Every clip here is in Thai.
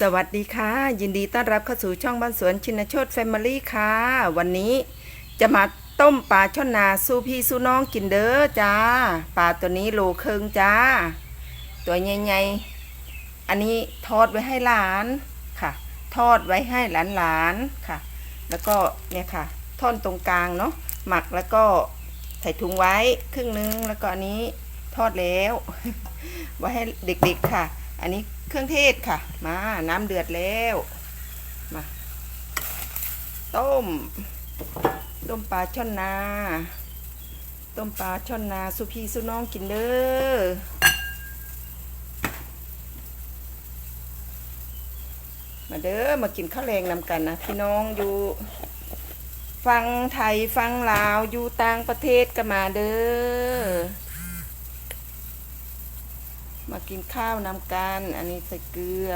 สวัสดีค่ะ ยินดีต้อนรับเข้าสู่ช่องบ้านสวนชินโชตแฟมิลี่ค่ะ วันนี้จะมาต้มปลาช่อนนาสู้พี่สู้น้องกินเด้อจ้าปลาตัวนี้โลเครึ่งจ้า ตัวใหญ่ๆอันนี้ทอดไว้ให้หลานค่ะ ทอดไว้ให้หลานๆค่ะ แล้วก็เนี่ยค่ะท่อนตรงกลางเนาะหมักแล้วก็ใส่ถุงไว้ครึ่งนึงแล้วก็อันนี้ทอดแล้ว ไว้ให้เด็กๆค่ะ อันนี้ เครื่องเทศค่ะ มาน้ำเดือดแล้ว มา ต้ม ต้มปลาช่อนนา ต้มปลาช่อนนาสุพี่สุน้องกินเด้อมาเด้อมากินข้าวแรงนำกันนะพี่น้องอยู่ฟังไทยฟังลาวอยู่ต่างประเทศก็มาเด้อ มากินข้าวนำกัน อันนี้ใส่เกลือ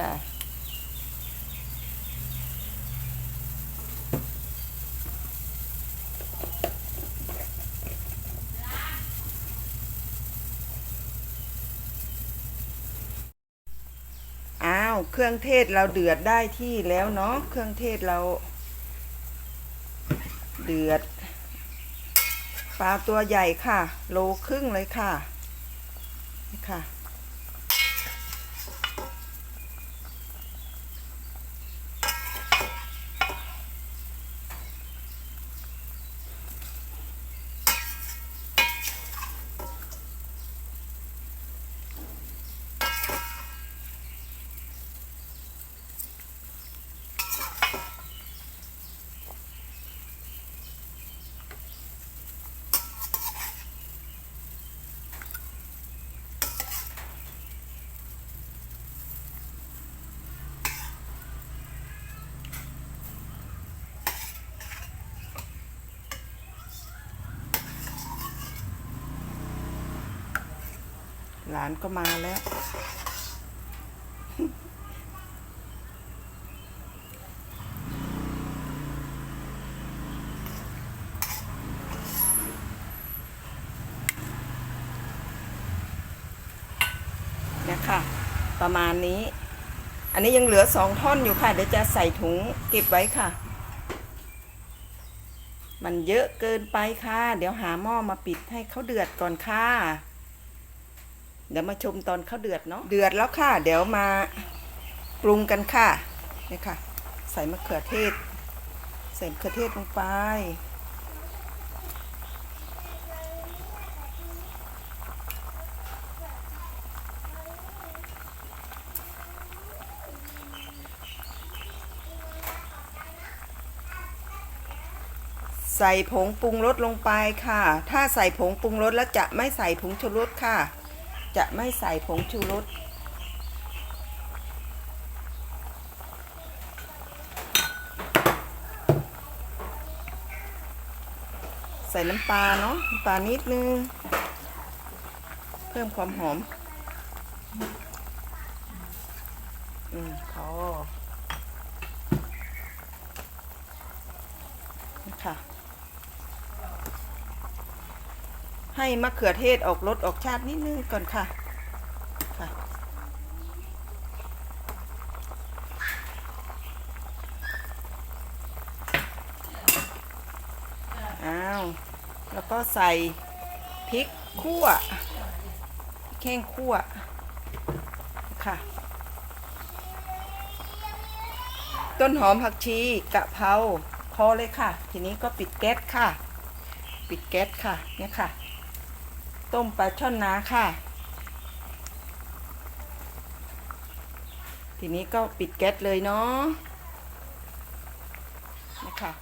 อ้าว เครื่องเทศเราเดือดได้ที่แล้วเนาะ เครื่องเทศเรา เดือด ปลาตัวใหญ่ค่ะ โลครึ่งเลยค่ะ นี่ค่ะ หลานก็มาแล้ว เนี่ยค่ะ ประมาณนี้ อันนี้ยังเหลือสองท่อนอยู่ค่ะ เดี๋ยวจะใส่ถุงเก็บไว้ค่ะ มันเยอะเกินไปค่ะ เดี๋ยวหาหม้อมาปิดให้เขาเดือดก่อนค่ะ เดี๋ยวมาชมตอนเขาเดือดเนาะเดือดแล้วค่ะ เดี๋ยวมาปรุงกันค่ะนี่ค่ะ ใส่มะเขือเทศ ใส่มะเขือเทศลงไป ใส่ผงปรุงรสลงไปค่ะ ถ้าใส่ผงปรุงรสแล้วจะไม่ใส่ผงชูรสค่ะ จะไม่ใส่ผงชูรสใส่น้ำปลาเนาะน้ำปลานิดนึง เพิ่มความหอม อืมพอค่ะ ให้มะเขือเทศออกรสออกชาตินิดนึงก่อนค่ะค่ะอ้าวแล้วก็ใส่พริกคั่วแห้งคั่วค่ะ ต้นหอมผักชีกะเพราพอเลยค่ะ ทีนี้ก็ปิดแก๊สค่ะ ปิดแก๊สค่ะเนี่ยค่ะ ต้มปลาช่อนนาค่ะ ทีนี้ก็ปิดแก๊สเลยเนาะนะคะ